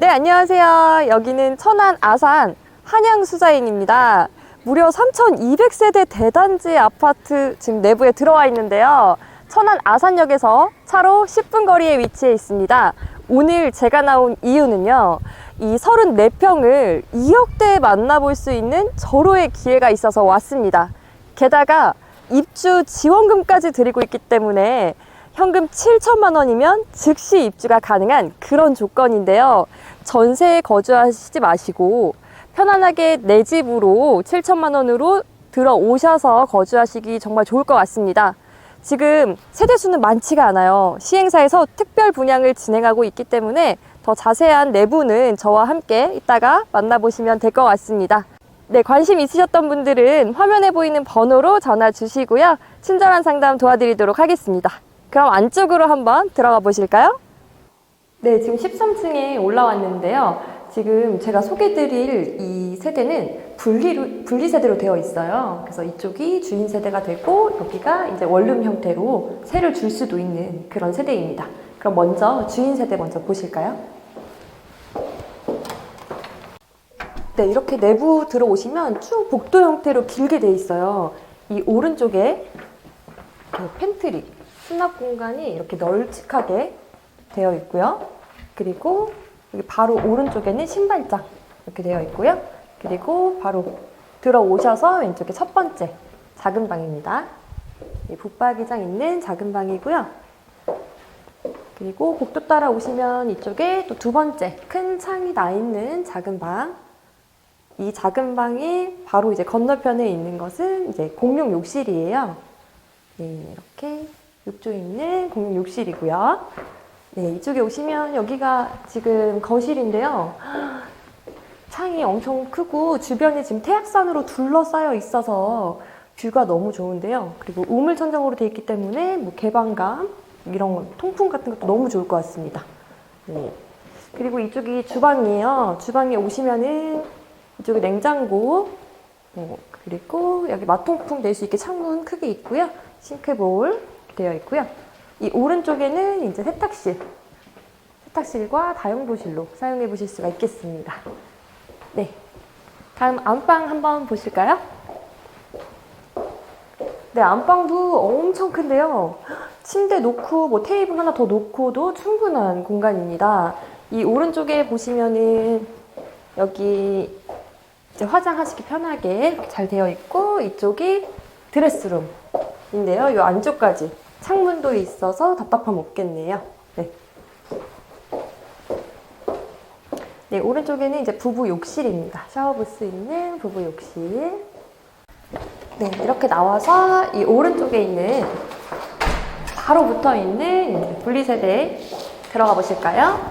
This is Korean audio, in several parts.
네, 안녕하세요. 여기는 천안 아산 한양수자인입니다. 무려 3,200세대 대단지 아파트 지금 내부에 들어와 있는데요. 천안 아산역에서 차로 10분 거리에 위치해 있습니다. 오늘 제가 나온 이유는요. 이 34평을 2억대에 만나볼 수 있는 절호의 기회가 있어서 왔습니다. 게다가 입주 지원금까지 드리고 있기 때문에 현금 7천만 원이면 즉시 입주가 가능한 그런 조건인데요. 전세에 거주하시지 마시고 편안하게 내 집으로 7천만 원으로 들어오셔서 거주하시기 정말 좋을 것 같습니다. 지금 세대수는 많지가 않아요. 시행사에서 특별 분양을 진행하고 있기 때문에 더 자세한 내부는 저와 함께 이따가 만나보시면 될 것 같습니다. 네, 관심 있으셨던 분들은 화면에 보이는 번호로 전화 주시고요. 친절한 상담 도와드리도록 하겠습니다. 그럼 안쪽으로 한번 들어가 보실까요? 네, 지금 13층에 올라왔는데요. 지금 제가 소개드릴 이 세대는 분리로, 분리 세대로 되어 있어요. 그래서 이쪽이 주인 세대가 되고 여기가 이제 원룸 형태로 세를 줄 수도 있는 그런 세대입니다. 그럼 먼저 주인 세대 먼저 보실까요? 네, 이렇게 내부 들어오시면 쭉 복도 형태로 길게 돼 있어요. 이 오른쪽에 이렇게 팬트리, 수납 공간이 이렇게 널찍하게 되어 있고요. 그리고 여기 바로 오른쪽에는 신발장 이렇게 되어 있고요. 그리고 바로 들어오셔서 왼쪽에 첫 번째 작은 방입니다. 이 붙박이장 있는 작은 방이고요. 그리고 복도 따라 오시면 이쪽에 또 두 번째 큰 창이 나 있는 작은 방. 이 작은 방이 바로 이제 건너편에 있는 것은 이제 공용 욕실이에요. 네, 이렇게 욕조 있는 공용 욕실이고요. 네, 이쪽에 오시면 여기가 지금 거실인데요. 창이 엄청 크고 주변이 지금 태양산으로 둘러싸여 있어서 뷰가 너무 좋은데요. 그리고 우물 천장으로 되어 있기 때문에 뭐 개방감 이런 거, 통풍 같은 것도 너무 좋을 것 같습니다. 네. 그리고 이쪽이 주방이에요. 주방에 오시면은 이쪽에 냉장고 어, 그리고 여기 마통풍 낼 수 있게 창문 크게 있고요. 싱크볼 되어 있고요. 이 오른쪽에는 이제 세탁실, 세탁실과 다용도실로 사용해 보실 수가 있겠습니다. 네. 다음 안방 한번 보실까요? 네, 안방도 엄청 큰데요. 침대 놓고 뭐 테이블 하나 더 놓고도 충분한 공간입니다. 이 오른쪽에 보시면은 여기 화장하시기 편하게 잘 되어 있고 이쪽이 드레스룸 인데요. 이 안쪽까지 창문도 있어서 답답함 없겠네요. 네. 네, 오른쪽에는 이제 부부 욕실입니다. 샤워 부스 있는 부부 욕실. 네, 이렇게 나와서 이 오른쪽에 있는 바로 붙어 있는 분리세대 들어가 보실까요?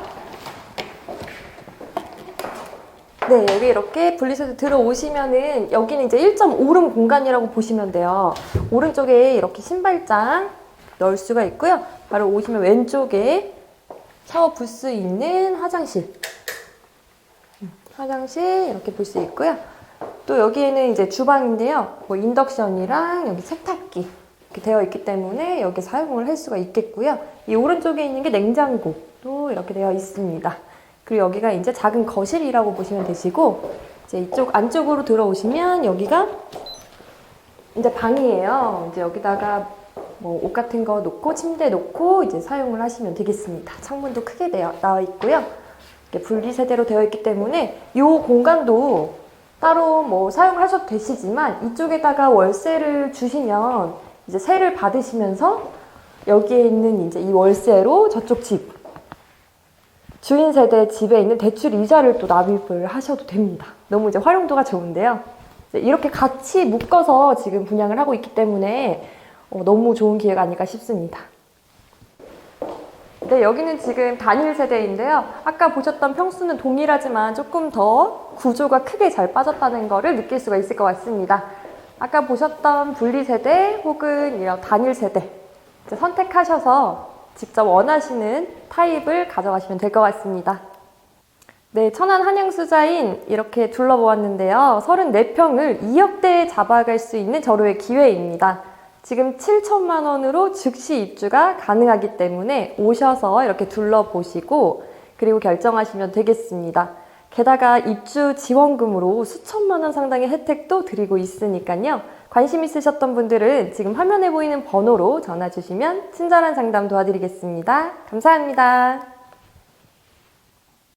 네, 여기 이렇게 분리세대 들어오시면은 여기는 이제 1.5룸 공간이라고 보시면 돼요. 오른쪽에 이렇게 신발장 넣을 수가 있고요. 바로 오시면 왼쪽에 샤워 부스 있는 화장실. 음, 화장실 이렇게 볼 수 있고요. 또 여기에는 이제 주방인데요. 뭐 인덕션이랑 여기 세탁기 이렇게 되어 있기 때문에 여기 사용을 할 수가 있겠고요. 이 오른쪽에 있는 게 냉장고도 이렇게 되어 있습니다. 그리고 여기가 이제 작은 거실이라고 보시면 되시고 이제 이쪽 안쪽으로 들어오시면 여기가 이제 방이에요. 이제 여기다가 뭐 옷 같은 거 놓고 침대 놓고 이제 사용을 하시면 되겠습니다. 창문도 크게 되어 나와 있고요. 분리 세대로 되어 있기 때문에 이 공간도 따로 뭐 사용을 하셔도 되시지만 이쪽에다가 월세를 주시면 이제 세를 받으시면서 여기에 있는 이제 이 월세로 저쪽 집 주인 세대 집에 있는 대출 이자를 또 납입을 하셔도 됩니다. 너무 이제 활용도가 좋은데요. 이렇게 같이 묶어서 지금 분양을 하고 있기 때문에 어, 너무 좋은 기회가 아닐까 싶습니다. 네, 여기는 지금 단일 세대인데요. 아까 보셨던 평수는 동일하지만 조금 더 구조가 크게 잘 빠졌다는 것을 느낄 수가 있을 것 같습니다. 아까 보셨던 분리 세대 혹은 이런 단일 세대 선택하셔서 직접 원하시는 타입을 가져가시면 될 것 같습니다. 네, 천안 한양수자인 이렇게 둘러보았는데요. 34평을 2억대에 잡아갈 수 있는 절호의 기회입니다. 지금 7천만 원으로 즉시 입주가 가능하기 때문에 오셔서 이렇게 둘러보시고 그리고 결정하시면 되겠습니다. 게다가 입주 지원금으로 수천만 원 상당의 혜택도 드리고 있으니까요. 관심 있으셨던 분들은 지금 화면에 보이는 번호로 전화 주시면 친절한 상담 도와드리겠습니다. 감사합니다.